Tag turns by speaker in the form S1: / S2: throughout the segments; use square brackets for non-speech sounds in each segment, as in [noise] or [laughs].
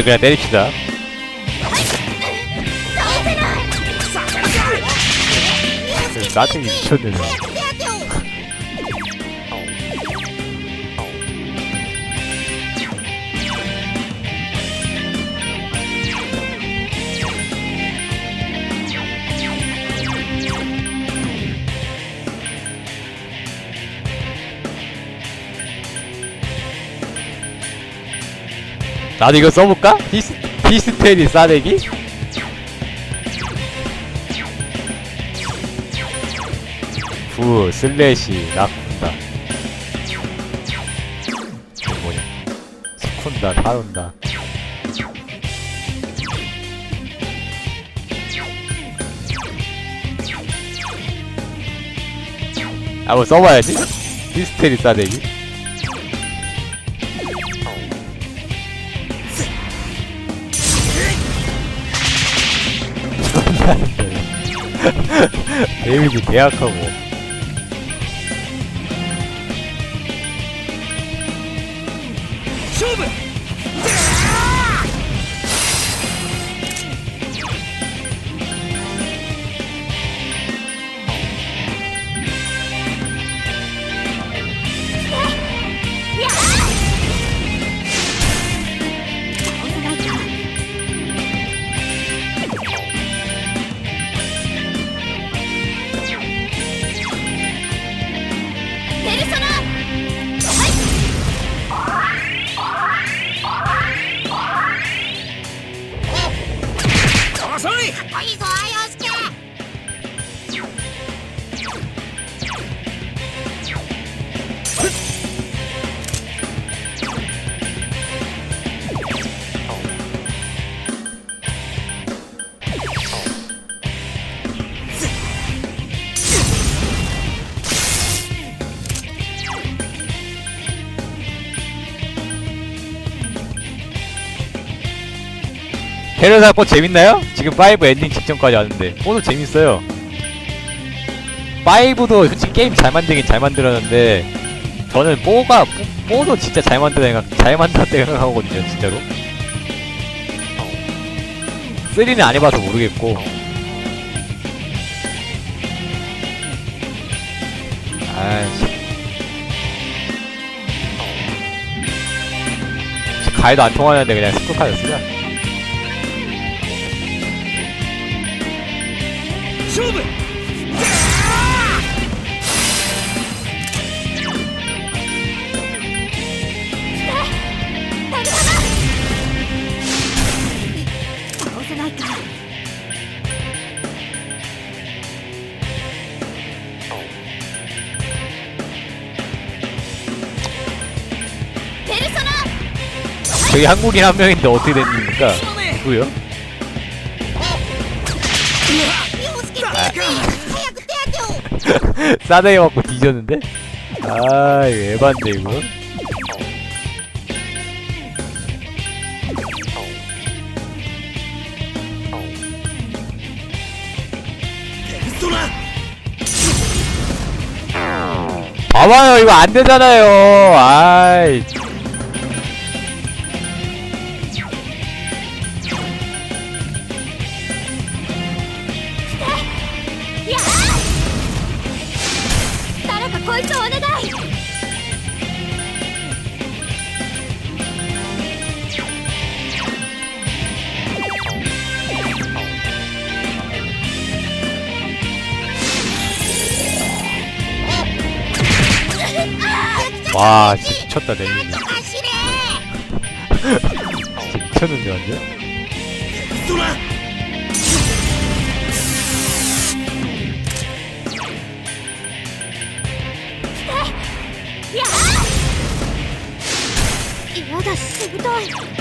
S1: 이거 그냥 때립시다.
S2: 아, 네.
S1: 나한테 미쳤네 나도 이거 써볼까? 히스, 히스테리 싸대기? 부, 슬래시, 낙군다. 뭐냐? 스쿤다, 타룬다. 아, 뭐 써봐야지. 히스테리 싸대기. [laughs] 데미지 계약하고. 헤르사 꽃 재밌나요? 지금 5 엔딩 직전까지 왔는데 4도 재밌어요 5도 솔직히 게임 잘 만들긴 잘 만들었는데 저는 4가 4도 진짜 잘 생각 잘 만들었다 생각하거든요 진짜로. 3는 안 해봐서 모르겠고. 아이씨. 가해도 안 통하는데 그냥 스쿨카드 쓰자.
S3: 勝
S1: 여기 한국인 한 명인데 어떻게 됐습니까? 누구요? [laughs] 싸대기 맞고 뒤졌는데? 아, 예반데, 이거 봐봐요 이거 안되잖아요 아이 진짜 미쳤다 데미지
S2: 走れ
S1: 진짜 미쳤는데 완전
S3: そら
S2: やあやだしぶとい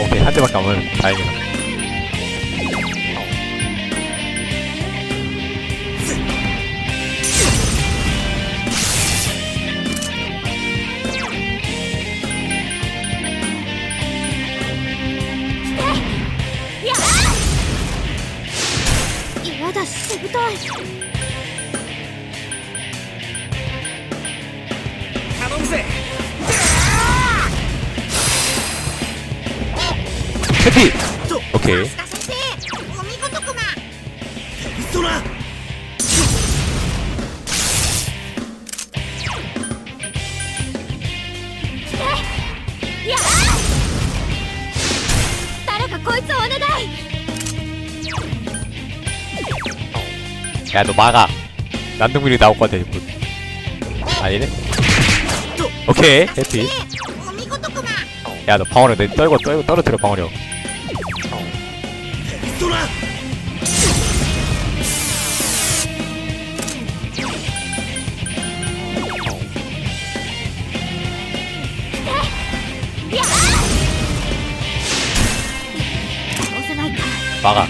S1: 오케이 한 대밖에 안 오면 다행이다.
S2: 달!
S3: 가동세!
S1: 해피! 오케이. 야 너 막아. 난동민이 나올 것 같아 이거 아니네? 오케이 해피. 야 너 방어력 내 떨고 떨고 떨어뜨려 방어력. 막아.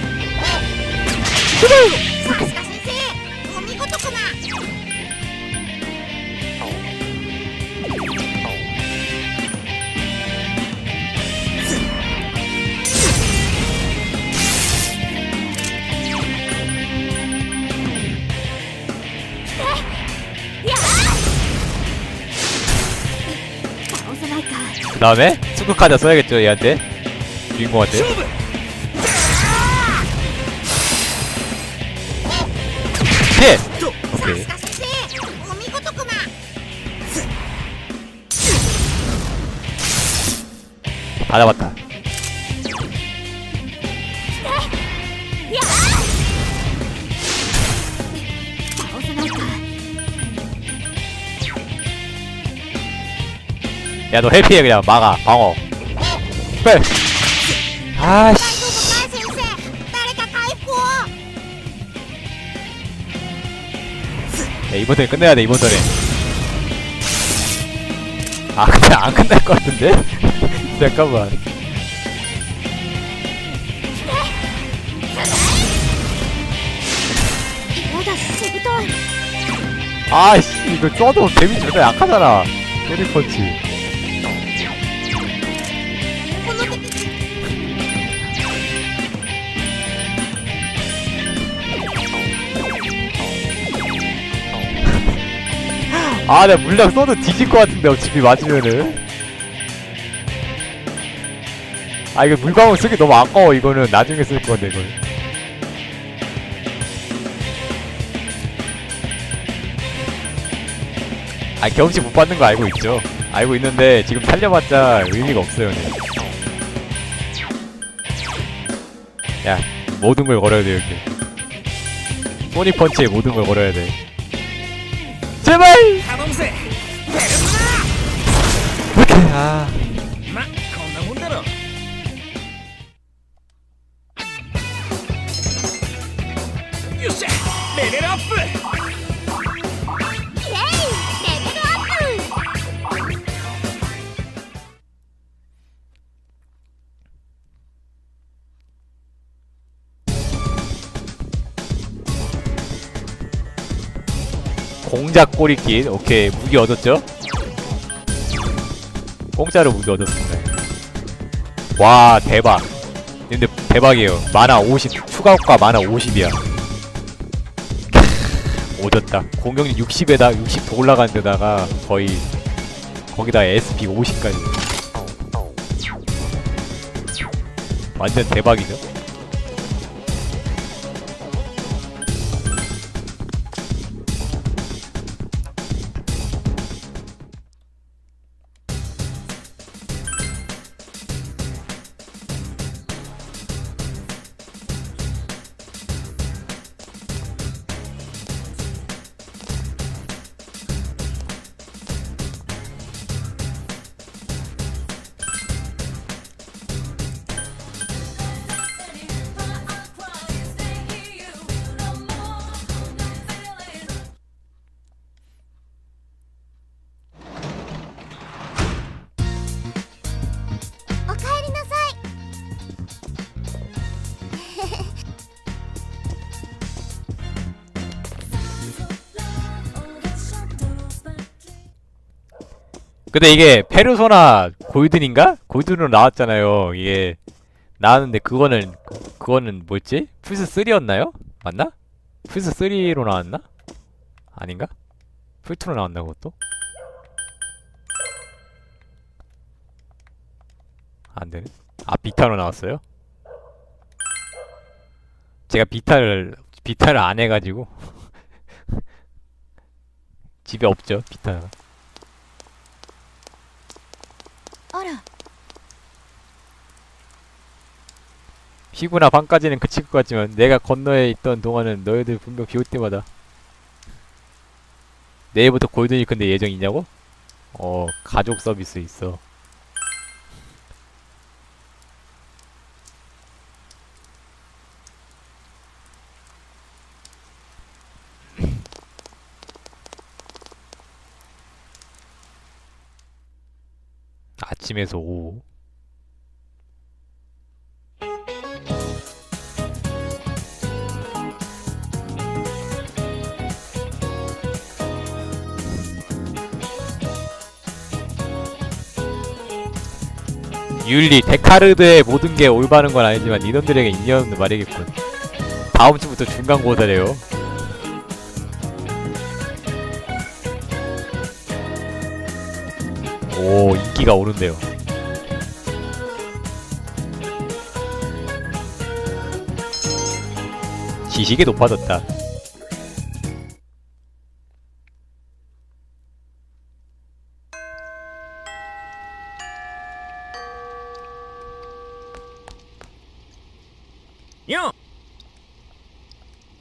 S1: 다음에 승급카드 써야겠죠 얘한테 주인공한테
S3: 勝負
S1: 피해
S2: さ
S1: 오케이
S2: すが先生お見事クマ
S1: 다 잡았다 야 너 해피해 그냥 막아 방어 빼
S2: 大丈
S1: 아씨
S2: 夫かい先生誰か回復を
S1: 야 이번 턴에 끝내야 돼 이번 턴에 아 근데 안 끝날 것 같은데? [laughs] 잠깐만
S2: やだしぶとい
S1: 아씨 이거 써도 데미지 존나 약하잖아 소리 펀치 아 내가 물량 써도 뒤질 것 같은데 어차피 맞으면은. 아 이거 물광을 쓰기 너무 아까워 이거는. 나중에 쓸 건데 이걸. 아 경험치 못 받는 거 알고 있죠? 알고 있는데 지금 살려봤자 의미가 없어요 근데. 야 모든 걸 걸어야 돼 이렇게. 소니 펀치에 모든 걸 걸어야 돼. 제발
S3: 자동세
S1: 베르마 아. 공작 꼬리길 오케이. 무기 얻었죠? 공짜로 무기 얻었습니다. 와 대박. 근데 대박이에요. 만화 50 추가 효과 만화 50이야. [laughs] 오졌다. 공격력 60에다 60 더 올라간 데다가 거의 거기다 SP 50까지. 완전 대박이죠 근데 이게 페르소나 골든인가? 골든으로 나왔잖아요. 이게 나왔는데 그거는 그거는 뭐였지? 플스 3였나요? 맞나? 플스 3로 나왔나? 아닌가? 풀2로 나왔나 그것도? 안 되네. 아 비타로 나왔어요? 제가 비타를 비타를 안 해가지고 [laughs] 집에 없죠 비타가.
S2: あら
S1: 피구나 방까지는 그칠 것 같지만 내가 건너에 있던 동안은 너희들 분명 비올 때마다. 내일부터 골든이 근데 예정 있냐고? 어 가족 서비스 있어 아침에서 오후 윤리 데카르드의 모든 게 올바른 건 아니지만 이놈들에게 인연 없는 말이겠군. 다음 주부터 중간고사래요. 오 인기가 오른대요. 지식이 높아졌다.
S3: 요!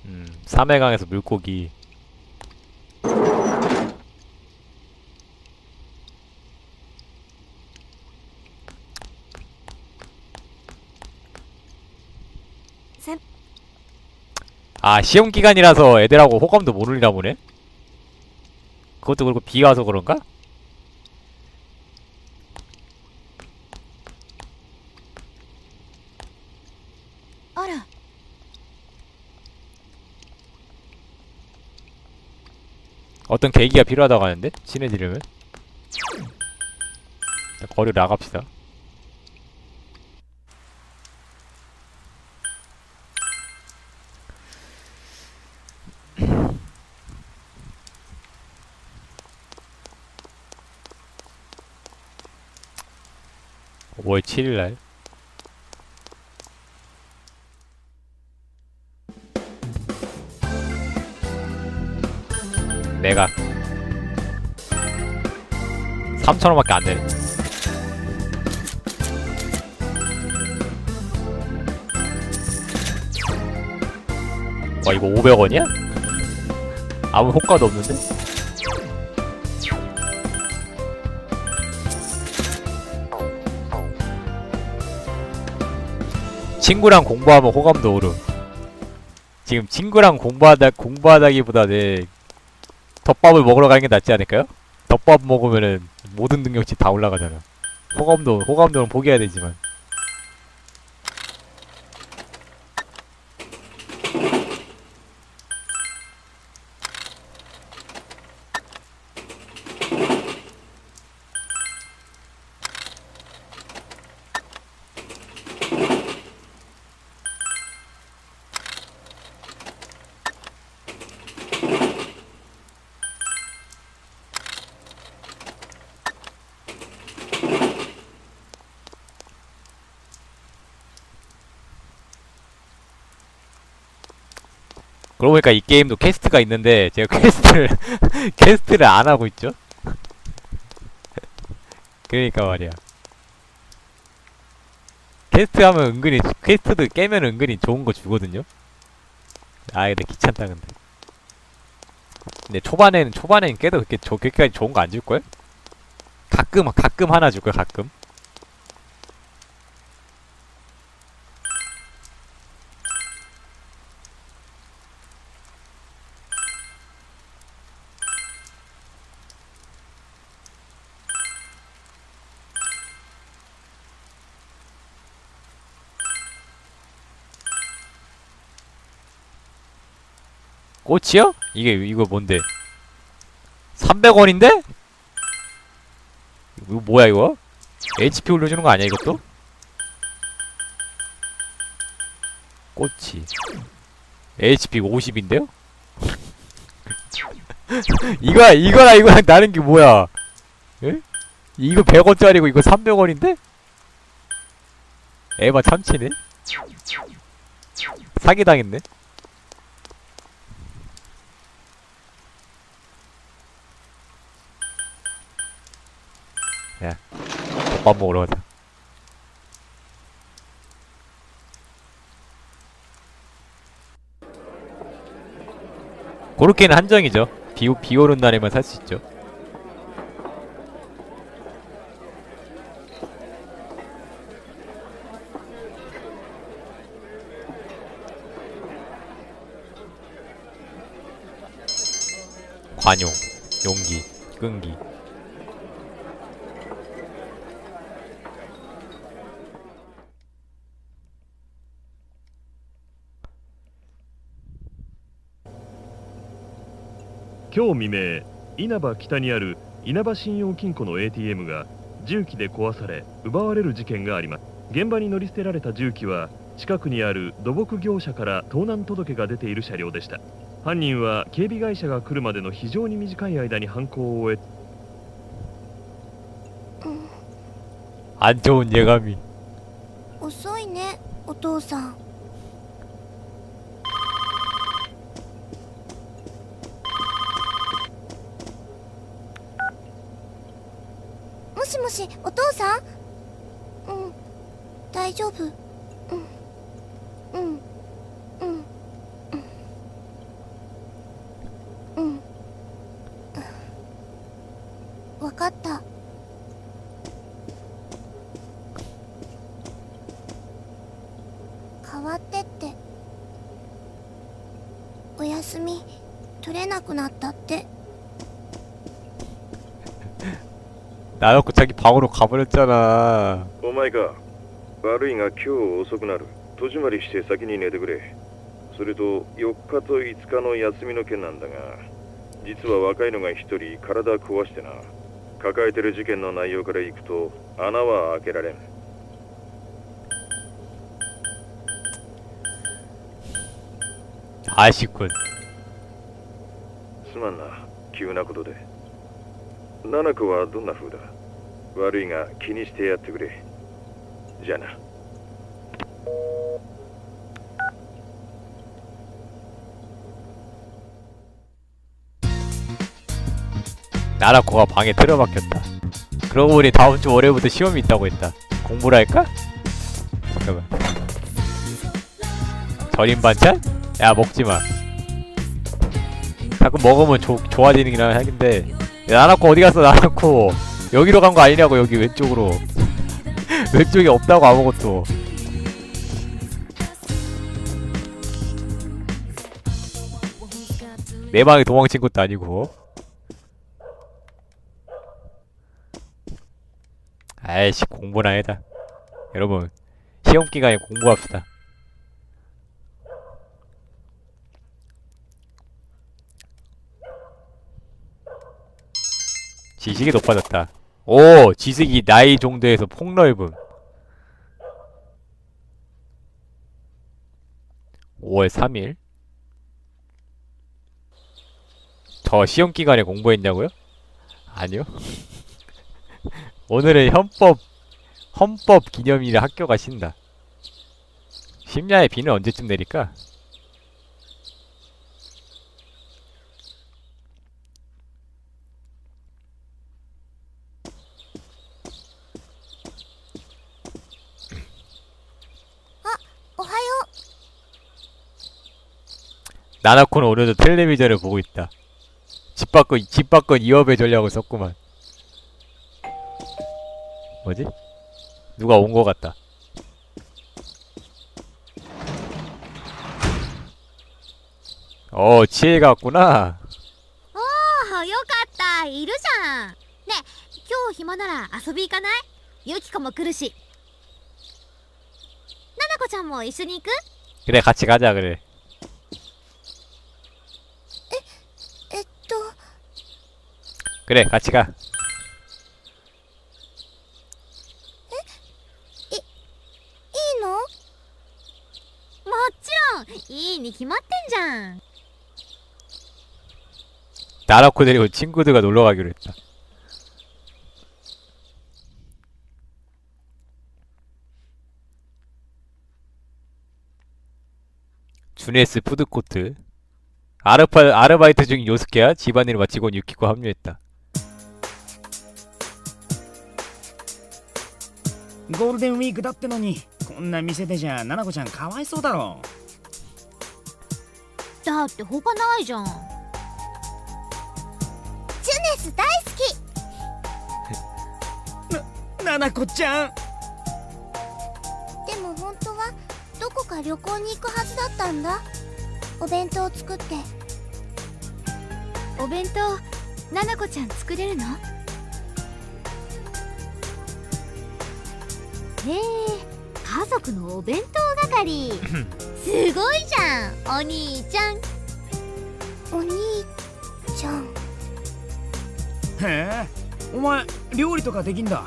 S1: 음, 삼해강에서 물고기. 아, 시험 기간이라서 애들하고 호감도 모르리나 보네? 그것도 그렇고 비가 와서 그런가?
S2: 아ら
S1: 어떤 계기가 필요하다고 하는데? 친해지려면? 일단 거리 나갑시다. (5월 7일날) 내가 3천원밖에 안 되네. 와, 이거 500원이야? 아무 효과도 없는데? 친구랑 공부하면 호감도 오름. 지금 친구랑 공부하다, 공부하다기보다는 덮밥을 먹으러 가는 게 낫지 않을까요? 덮밥 먹으면은 모든 능력치 다 올라가잖아. 호감도 호감도는 포기해야 되지만. 그러고 보니까 이 게임도 퀘스트가 있는데 제가 [laughs] 퀘스트를 퀘스트를 안 하고 있죠. [laughs] 그러니까 말이야. 퀘스트 하면 은근히 퀘스트도 깨면 은근히 좋은 거 주거든요. 아 근데 귀찮다 근데. 근데 초반에는 초반에는 깨도 그렇게 저 그렇게까지 좋은 거 안 줄 걸? 가끔 가끔 하나 줄 걸 가끔. 꽃이요? 이게 이거 뭔데? 300원인데? 이거 뭐야 이거? HP 올려주는 거 아니야 이것도? 꽃이 HP 50인데요? 이거 이거랑 이거랑 다른 게 뭐야? 예? 이거 100원짜리고 이거 300원인데? 에바 참치네? 사기당했네? 야, 밥 먹으러 가자. 그렇게는 한정이죠. 비, 오- 비 오는 날에만 살 수 있죠. 관용, 용기, 끈기.「
S4: 今日未明稲葉北にある稲葉信用金庫の ATM が重機で壊され奪われる事件があります現場に乗り捨てられた重機は近くにある土木業者から盗難届が出ている車両でした犯人は警備会社が来るまでの非常に短い間に犯行を終え
S1: 안 좋은 예감이.
S2: 遅いねお父さん しお父さん？うん。大丈夫。うん。うんうんうんわかった変わってってお休み取れなくなったって
S1: 나놓고 자기 방으로 가버렸잖아.
S4: お前か悪いが今日遅くなる戸締まりして先に寝てくれそれと4日と5日の休みの件なんだが実は若いのが1人体壊してな抱えてる事件の内容からいくと穴は開けられん
S1: 아쉽군.
S4: すまんな急なことで 七子はどんな風だ悪いが気にしてやってくれじゃあな
S1: 나라코가 방에 틀어박혔다. 그러고 보니 다음 주 월요일부터 시험이 있다고 했다. 공부를 할까? 잠깐만. 절임 반찬? 야 먹지 마. 가끔 먹으면 조, 좋아지는 긴 하긴데 야, 나라코 어디 갔어 나라코? 여기로 간 거 아니냐고 여기 왼쪽으로. [laughs] 왼쪽에 없다고 아무것도. 내 방에 도망친 것도 아니고. 아이씨 공부나 해다 여러분 시험 기간에 공부합시다 지식이 높아졌다 오 지식이 나이 정도에서 폭넓음 5월 3일 저 시험 기간에 공부했냐고요? 아니요 [laughs] 오늘은 헌법 헌법 기념일에 학교가 쉰다. 심야의 비는 언제쯤 내릴까? 나나코는 오늘도 텔레비전을 보고 있다. 집 밖은 집 밖은 이업의 전략을 썼구만. 뭐지? 누가 온 것 같다. 어, 지혜가 왔구나.
S2: うあよかったいるじゃんねえ今日暇なら遊び行かないゆきこも来るしななこちゃんも一緒に行く
S1: 그래, 같이 가자, 그래. 그래 같이 가. 나놓고 데리고 친구들과 놀러 가기로 했다. 주네스 푸드코트. 아르파, 아르바이트 중 요스케와 집안일 마치고 유키코 합류했다.
S3: ゴールデンウィークだってのにこんな店でじゃななこちゃんかわいそうだろ。
S2: だって他ないじゃん。ジュネス大好き。[laughs]
S3: ななこちゃん。
S2: でも本当はどこか旅行に行くはずだったんだ。お弁当を作って。お弁当ななこちゃん作れるの？へえ家族のお弁当係。[laughs] すごいじゃんお兄ちゃん。お兄ちゃん。
S3: へえお前料理とかできんだ。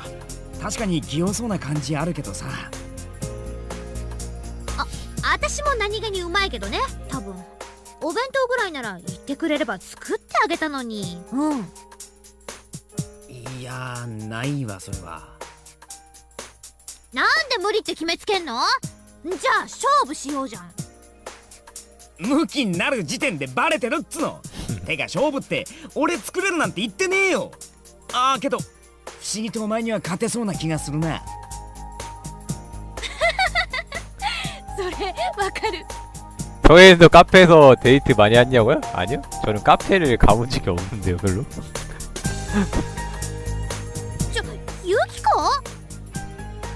S3: 確かに器用そうな感じあるけどさ。
S2: 私も何気にうまいけどね多分。お弁当ぐらいなら言ってくれれば作ってあげたのに。うん。
S3: いやないわそれは
S2: なんで無理って決めつけんのじゃあ勝負しようじゃん
S3: ムキになる時点でバレてるっつのてか勝負って俺作れるなんて言ってねえよああけど不思議とお前には勝てそうな気がするな
S2: それわかる
S1: 저희도 카페에서 데이트 많이 했냐고요? 아니요. 저는 카페를 가본 적이 없는데요, 별로.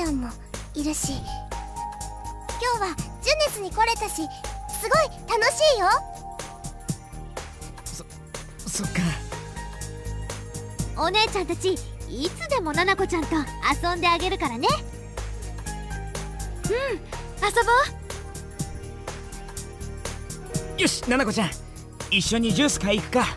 S2: ちゃんもいるし。今日はジュネスに来れたしすごい楽しいよ。
S3: そっか。
S2: お姉ちゃんたちいつでもナナコちゃんと遊んであげるからね。うん遊ぼう。
S3: よしななこちゃん。一緒にジュース買い行くか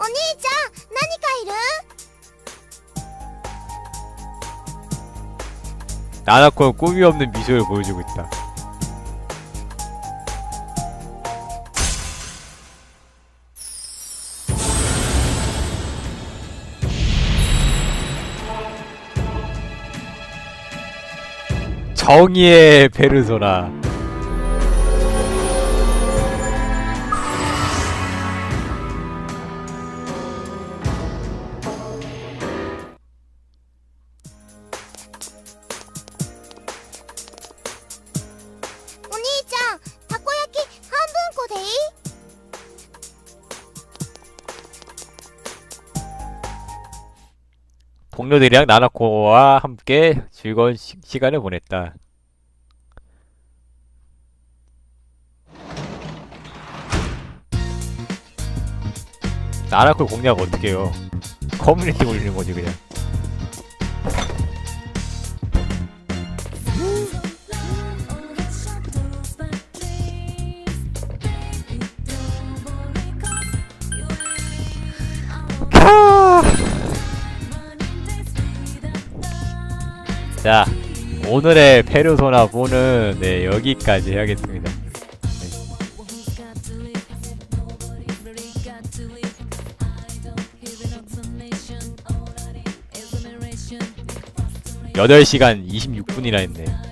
S2: お兄ちゃん何かいる
S1: 나나코는 꿈이 없는 미소를 보여주고 있다. 정의의 페르소나. 동료들이랑 나나코와 함께 즐거운 시, 시간을 보냈다. 나나코 공략 어떻게 해요? 커뮤니티 올리는 거지 그냥. 자 오늘의 페르소나 4는 네 여기까지 하겠습니다 네. 8시간 26분이나 했네